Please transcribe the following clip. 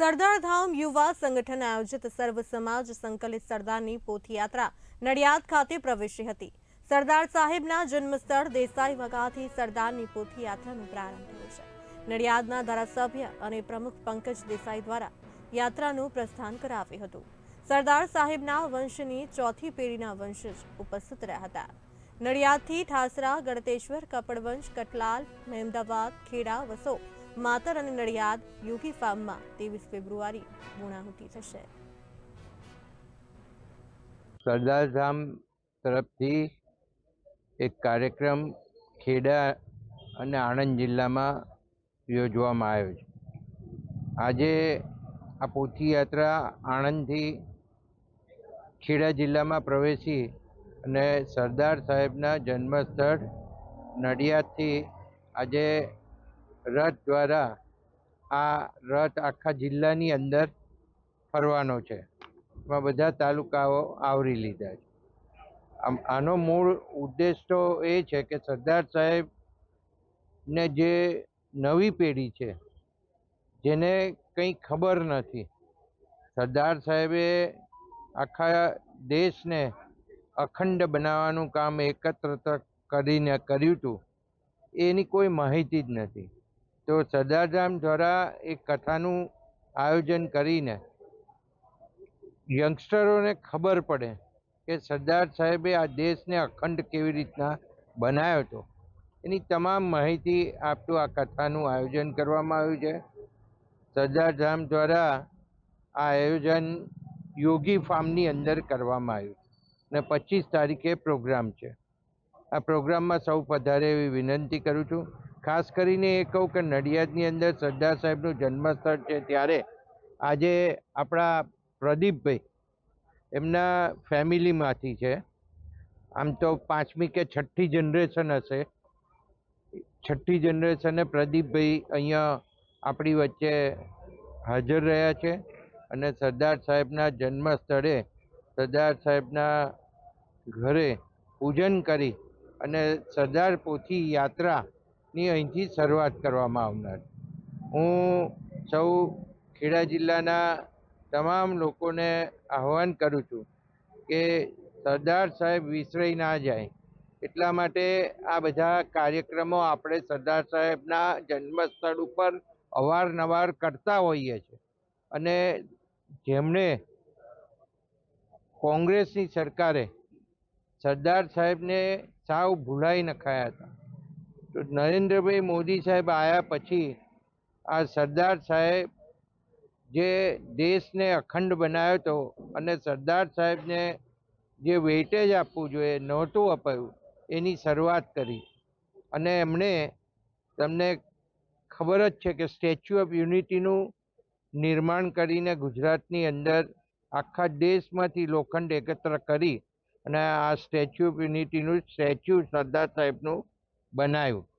સરદારધામ યુવા સંગઠન આયોજિત સર્વ સમાજ સંકલિત સરદારની પોથયાત્રા નડિયાદ ખાતે પ્રવેશી હતી. સરદાર સાહેબના જન્મસ્થળ દેસાઈ વગાથી સરદારની પોથયાત્રાનો પ્રારંભ થયો છે. નડિયાદના ધારાસભ્ય અને પ્રમુખ પંકજ દેસાઈ દ્વારા યાત્રાનું પ્રસ્થાન કરાવ્યું હતું. સરદાર સાહેબના વંશની ચોથી પેઢીના વંશજ ઉપસ્થિત રહ્યા હતા. નડિયાદથી ઠાસરા ગળતેશ્વર કપડવંશ, કટલાલ, મહેમદાવાદ, ખેડા, વસો માતર અને નડિયાદ યોગી ફાર્મમાં ત્રેવીસ ફેબ્રુઆરી પૂર્ણાહુતિ થશે. સરદારધામ તરફથી એક કાર્યક્રમ ખેડા અને આણંદ જિલ્લામાં યોજવામાં આવ્યો છે. આજે આ પોથીયાત્રા આણંદથી ખેડા જિલ્લામાં પ્રવેશી અને સરદાર સાહેબના જન્મસ્થળ નડિયાદથી આજે રથ દ્વારા આ રથ આખા જિલ્લાની અંદર ફરવાનો છે. એમાં બધા તાલુકાઓ આવરી લીધા છે. આમ આનો મૂળ ઉદ્દેશ તો એ છે કે સરદાર સાહેબને જે નવી પેઢી છે, જેને કંઈ ખબર નથી, સરદાર સાહેબે આખા દેશને અખંડ બનાવવાનું કામ એકત્ર કરીને કર્યું હતું, એની કોઈ માહિતી જ નથી. તો સરદારધામ દ્વારા એક કથાનું આયોજન કરીને યંગસ્ટરોને ખબર પડે કે સરદાર સાહેબે આ દેશને અખંડ કેવી રીતના બનાવ્યો હતો. એની તમામ માહિતી આપતું આ કથાનું આયોજન કરવામાં આવ્યું છે. સરદારધામ દ્વારા આ આયોજન યોગી ફાર્મની અંદર કરવામાં આવ્યું અને પચીસ તારીખે પ્રોગ્રામ છે. આ પ્રોગ્રામમાં સૌ પધારે એવી વિનંતી કરું છું ખાસ કરીને એ કહું કે નડિયાદની અંદર સરદાર સાહેબનું જન્મસ્થળ છે ત્યારે આજે આપણા પ્રદીપભાઈ એમના ફેમિલીમાંથી છે. આમ તો પાંચમી કે છઠ્ઠી જનરેશન હશે. છઠ્ઠી જનરેશને પ્રદીપભાઈ અહીંયા આપણી વચ્ચે હાજર રહ્યા છે અને સરદાર સાહેબના જન્મસ્થળે સરદાર સાહેબના ઘરે પૂજન કરી અને સરદાર પોથી યાત્રાની અહીંથી શરૂઆત કરવામાં આવનાર. હું સૌ ખેડા જિલ્લાના તમામ લોકોને આહ્વાન કરું છું કે સરદાર સાહેબ વિસરાઈ ના જાય. એટલા માટે આ બધા કાર્યક્રમો આપણે સરદાર સાહેબના જન્મસ્થળ ઉપર અવારનવાર કરતા હોઈએ છીએ. અને જેમણે કોંગ્રેસની સરકારે સરદાર સાહેબને સાવ ભૂલાઈ નખાયા હતા. તો નરેન્દ્રભાઈ મોદી સાહેબ આવ્યા પછી આ સરદાર સાહેબ જે દેશને અખંડ બનાવ્યો હતો અને સરદાર સાહેબને જે વેટેજ આપવું જોઈએ, નહોતું અપાયું, એની શરૂઆત કરી. અને એમણે તમને ખબર જ છે કે સ્ટેચ્યુ ઓફ યુનિટીનું નિર્માણ કરીને ગુજરાતની અંદર આખા દેશમાંથી લોખંડ એકત્ર કરી અને આ સ્ટેચ્યુ ઓફ યુનિટીનું સ્ટેચ્યુ સરદાર સાહેબનું બનાવ્યું.